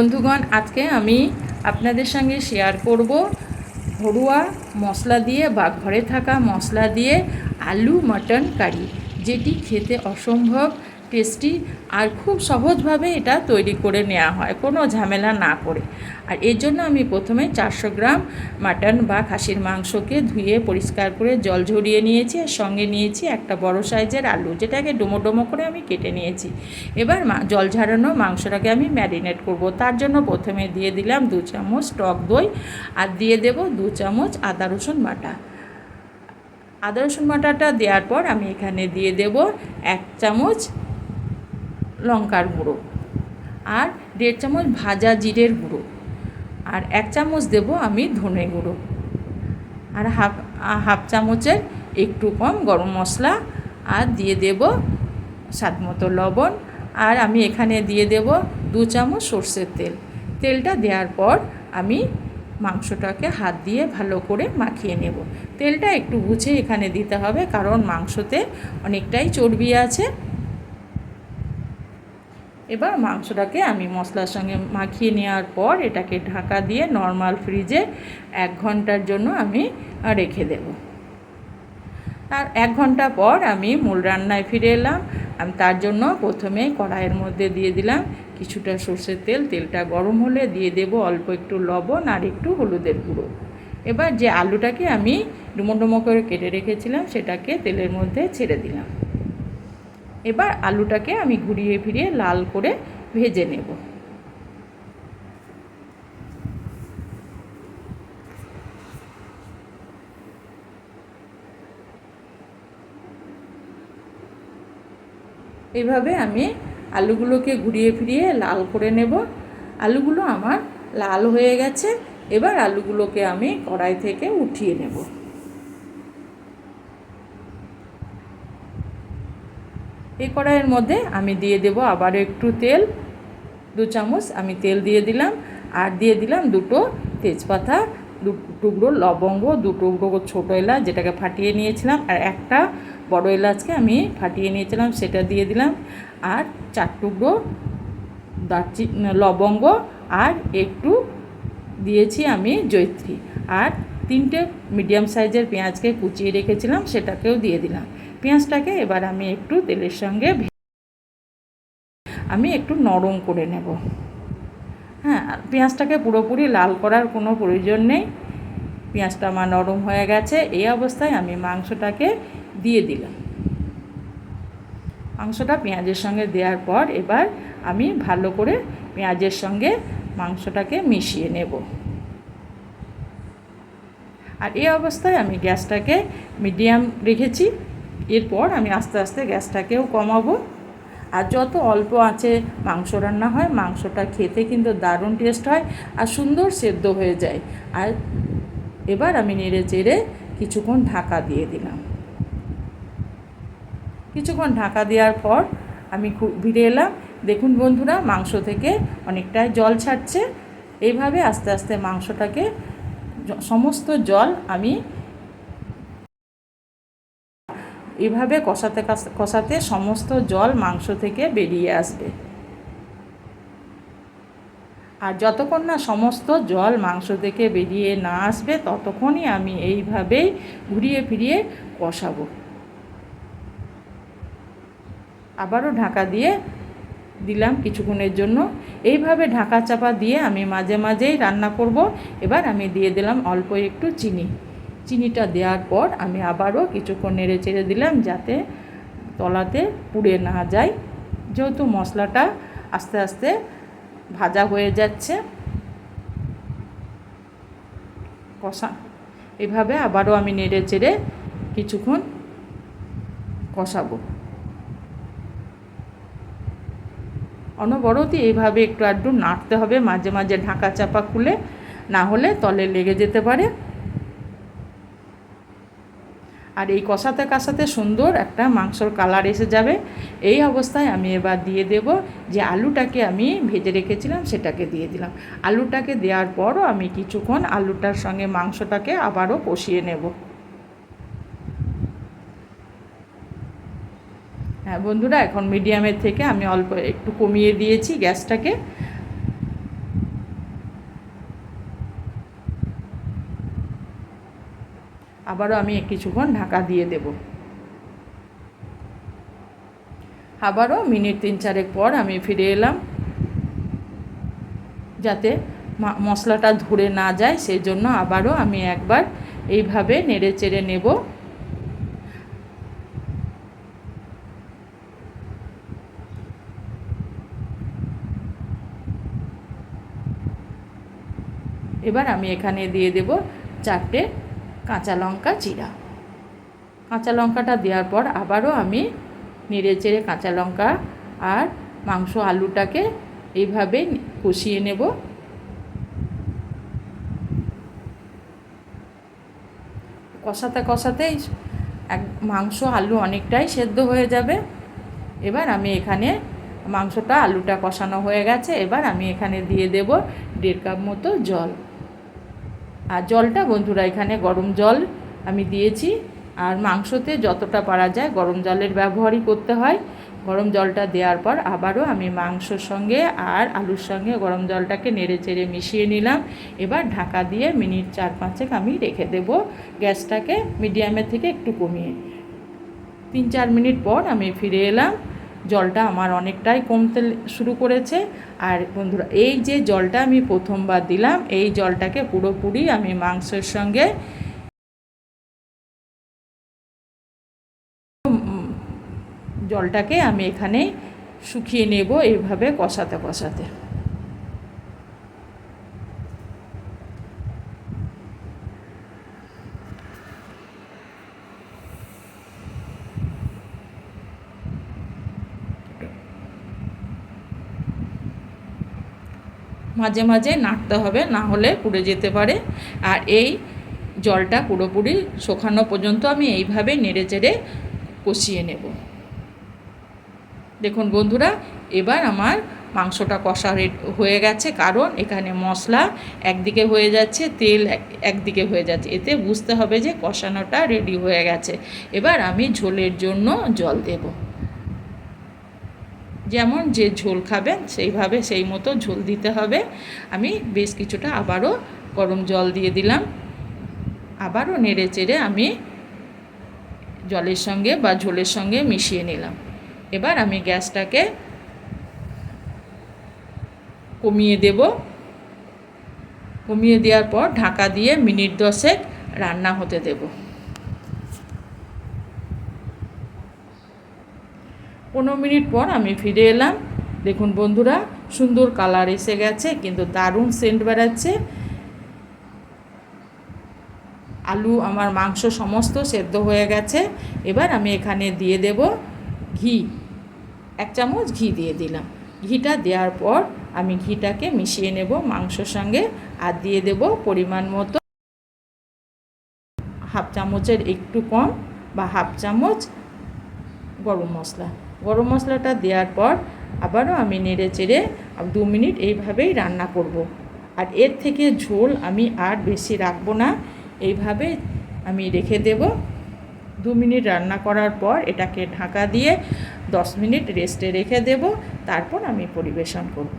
বন্ধুগণ, আজকে আমি আপনাদের সঙ্গে শেয়ার করব ঘরোয়া মশলা দিয়ে বা ঘরে থাকা মশলা দিয়ে আলু মাটন কারি যেটি খেতে অসম্ভব টেস্টি আর খুব সহজভাবে এটা তৈরি করে নেওয়া হয়, কোনো ঝামেলা না করে। আর এর জন্য আমি প্রথমে চারশো গ্রাম মাটন বা খাসির মাংসকে ধুয়ে পরিষ্কার করে জল ঝরিয়ে নিয়েছি আর সঙ্গে নিয়েছি একটা বড় সাইজের আলু, যেটাকে ডোমো ডোমো করে আমি কেটে নিয়েছি। এবার জল ঝরানো মাংসটাকে আমি ম্যারিনেট করব। তার জন্য প্রথমে দিয়ে দিলাম দু চামচ টক দই আর দিয়ে দেব দু চামচ আদা রসুন বাটা। আদা রসুন বাটাটা দেওয়ার পর আমি এখানে দিয়ে দেব এক চামচ লঙ্কার গুঁড়ো আর দেড় চামচ ভাজা জিরের গুঁড়ো আর এক চামচ দেব আমি ধনে গুঁড়ো আর হাফ হাফ চামচের একটু কম গরম মশলা আর দিয়ে দেব স্বাদ মতো লবণ আর আমি এখানে দিয়ে দেব দু চামচ সর্ষের তেল। তেলটা দেওয়ার পর আমি মাংসটাকে হাত দিয়ে ভালো করে মাখিয়ে নেব। তেলটা একটু বুঝে এখানে দিতে হবে কারণ মাংসতে অনেকটাই চর্বি আছে। এবার মাংসটাকে আমি মশলার সঙ্গে মাখিয়ে নেওয়ার পর এটাকে ঢাকা দিয়ে নর্মাল ফ্রিজে এক ঘণ্টার জন্য আমি রেখে দেব। আর এক ঘণ্টা পর আমি মূল রান্নায় ফিরে এলাম। আমি তার জন্য প্রথমে কড়াইয়ের মধ্যে দিয়ে দিলাম কিছুটা সর্ষের তেল, তেলটা গরম হলে দিয়ে দেব অল্প একটু লবণ আর একটু হলুদের গুঁড়ো। এবার যে আলুটাকে আমি ডুমো ডুমো করে কেটে রেখেছিলাম, সেটাকে তেলের মধ্যে ছেড়ে দিলাম। এবার আলুটাকে আমি ঘুরিয়ে ফিরিয়ে লাল করে ভেজে নেব। এভাবে আমি আলুগুলোকে ঘুরিয়ে ফিরিয়ে লাল করে নেব। আলুগুলো আমার লাল হয়ে গেছে। এবার আলুগুলোকে আমি কড়াই থেকে উঠিয়ে নেব। এই কড়াইয়ের মধ্যে আমি দিয়ে দেব আবার একটু তেল। দু চামচ আমি তেল দিয়ে দিলাম আর দিয়ে দিলাম দুটো তেজপাতা, দু টুকরো লবঙ্গ, দু টুকরো ছোটো এলাচ যেটাকে ফাটিয়ে নিয়েছিলাম আর একটা বড় এলাচকে আমি ফাটিয়ে নিয়েছিলাম সেটা দিয়ে দিলাম। আর চার টুকরো দারচি, লবঙ্গ আর একটু দিয়েছি আমি জৈত্রী আর তিনটে মিডিয়াম সাইজের পেঁয়াজকে কুচিয়ে রেখেছিলাম, সেটাকেও দিয়ে দিলাম। পেঁয়াজটাকে এবার আমি একটু তেলের সঙ্গে আমি একটু নরম করে নেব। হ্যাঁ পেঁয়াজটাকে পুরোপুরি লাল করার কোনো প্রয়োজন নেই। পেঁয়াজটা আমার নরম হয়ে গেছে, এই অবস্থায় আমি মাংসটাকে দিয়ে দিলাম। মাংসটা পেঁয়াজের সঙ্গে দেওয়ার পর এবার আমি ভালো করে পেঁয়াজের সঙ্গে মাংসটাকে মিশিয়ে নেব। আর এই অবস্থায় আমি গ্যাসটাকে মিডিয়াম রেখেছি। এরপর আমি আস্তে আস্তে গ্যাসটাকেও কমাবো। আর যত অল্প আছে মাংস রান্না হয়, মাংসটা খেতে কিন্তু দারুণ টেস্ট হয় আর সুন্দর সেদ্ধ হয়ে যায়। আর এবার আমি নেড়ে চেড়ে কিছুক্ষণ ঢাকা দিয়ে দিলাম। কিছুক্ষণ ঢাকা দেওয়ার পর আমি ফিরে এলাম। দেখুন বন্ধুরা, মাংস থেকে অনেকটাই জল ছাড়ছে। এইভাবে আস্তে আস্তে মাংসটাকে সমস্ত জল আমি এভাবে কষাতে কষাতে সমস্ত জল মাংস থেকে বেরিয়ে আসবে। আর যতক্ষণ না সমস্ত জল মাংস থেকে বেরিয়ে না আসবে, ততক্ষণই আমি এইভাবেই ঘুরিয়ে ফিরিয়ে কষাবো। আবারও ঢাকা দিয়ে দিলাম কিছুক্ষণের জন্য। এইভাবে ঢাকা চাপা দিয়ে আমি মাঝে মাঝেই রান্না করব। এবার আমি দিয়ে দিলাম অল্প একটু চিনি। চিনিটা দেওয়ার পর আমি আবারও কিছুক্ষণ নেড়ে চেড়ে দিলাম যাতে তলাতে পুড়ে না যায়। যেহেতু মশলাটা আস্তে আস্তে ভাজা হয়ে যাচ্ছে, কষা। এভাবে আবারও আমি নেড়ে চেড়ে কিছুক্ষণ কষাবো। অনবরতই এইভাবে একটু আধটু নাড়তে হবে, মাঝে মাঝে ঢাকা চাপা খুলে, না হলে তলে লেগে যেতে পারে। আর এই কষাতে কষাতে সুন্দর একটা মাংসর কালার এসে যাবে। এই অবস্থায় আমি এবার দিয়ে দেব যে আলুটাকে আমি ভেজে রেখেছিলাম, সেটাকে দিয়ে দিলাম। আলুটাকে দেওয়ার পরও আমি কিছুক্ষণ আলুটার সঙ্গে মাংসটাকে আবারও কষিয়ে নেব। হ্যাঁ বন্ধুরা, এখন মিডিয়ামের থেকে আমি অল্প একটু কমিয়ে দিয়েছি গ্যাসটাকে। আবারও আমি কিছুক্ষণ ঢাকা দিয়ে দেব। আবারও মিনিট তিন চারেক পর আমি ফিরে এলাম। যাতে মশলাটা ধরে না যায় সেই জন্য আবারও আমি একবার এইভাবে নেড়ে চেড়ে নেব। এবার আমি এখানে দিয়ে দেব চারটে কাঁচা লঙ্কা চিরা কাঁচা লঙ্কাটা দেওয়ার পর আবারও আমি নেড়ে চেড়ে কাঁচা লঙ্কা আর মাংস আলুটাকে এইভাবে কষিয়ে নেব। কষাতে কষাতেই এক মাংস আলু অনেকটাই সেদ্ধ হয়ে যাবে। এবার আমি এখানে মাংসটা আলুটা কষানো হয়ে গেছে। এবার আমি এখানে দিয়ে দেব দেড় কাপ মতো জল। আর জলটা বন্ধুরা এখানে গরম জল আমি দিয়েছি। আর মাংসতে যতটা পারা যায় গরম জলের ব্যবহারই করতে হয়। গরম জলটা দেওয়ার পর আবারও আমি মাংসর সঙ্গে আর আলুর সঙ্গে গরম জলটাকে নেড়ে চেড়ে মিশিয়ে নিলাম। এবার ঢাকা দিয়ে মিনিট চার পাঁচেক আমি রেখে দেব গ্যাসটাকে মিডিয়ামের থেকে একটু কমিয়ে। তিন চার মিনিট পর আমি ফিরে এলাম। জলটা আমার অনেকটাই কমতে শুরু করেছে। আর বন্ধুরা, এই যে জলটা আমি প্রথমবার দিলাম, এই জলটাকে পুরোপুরি আমি মাংসের সঙ্গে জলটাকে আমি এখানে শুকিয়ে নেব, এইভাবে কষাতে কষাতে। মাঝে মাঝে নাড়তে হবে, না হলে পুড়ে যেতে পারে। আর এই জলটা পুরোপুরি শুকানো পর্যন্ত আমি এইভাবে নেড়ে চেড়ে কষিয়ে নেব। দেখুন বন্ধুরা, এবার আমার মাংসটা কষা হয়ে গেছে। কারণ এখানে মশলা একদিকে হয়ে যাচ্ছে, তেল একদিকে হয়ে যাচ্ছে। এতে বুঝতে হবে যে কষানোটা রেডি হয়ে গেছে। এবার আমি ঝোলের জন্য জল দেব। যেমন যে ঝোল খাবেন, সেইভাবে সেই মতো ঝোল দিতে হবে। আমি বেশ কিছুটা আবারও গরম জল দিয়ে দিলাম। আবারও নেড়ে চেড়ে আমি জলের সঙ্গে বা ঝোলের সঙ্গে মিশিয়ে নিলাম। এবার আমি গ্যাসটাকে কমিয়ে দেব। কমিয়ে দেওয়ার পর ঢাকা দিয়ে মিনিট দশেক রান্না হতে দেব। পনেরো মিনিট পর আমি ফিরে এলাম। দেখুন বন্ধুরা, সুন্দর কালার এসে গেছে, কিন্তু দারুণ সেন্ট বেড়াচ্ছে। আলু, আমার মাংস সমস্ত সেদ্ধ হয়ে গেছে। এবার আমি এখানে দিয়ে দেব ঘি। এক চামচ ঘি দিয়ে দিলাম। ঘিটা দেওয়ার পর আমি ঘিটাকে মিশিয়ে নেব মাংসর সঙ্গে আর দিয়ে দেব পরিমাণ মতো হাফ চামচের একটু কম বা হাফ চামচ গরম মশলা। গরম মশলাটা দেওয়ার পর আবারও আমি নেড়ে চেড়ে দু মিনিট এইভাবেই রান্না করব। আর এর থেকে ঝোল আমি আর বেশি রাখব না। এইভাবে আমি রেখে দেব। দু মিনিট রান্না করার পর এটাকে ঢাকা দিয়ে দশ মিনিট রেস্টে রেখে দেব। তারপর আমি পরিবেশন করব।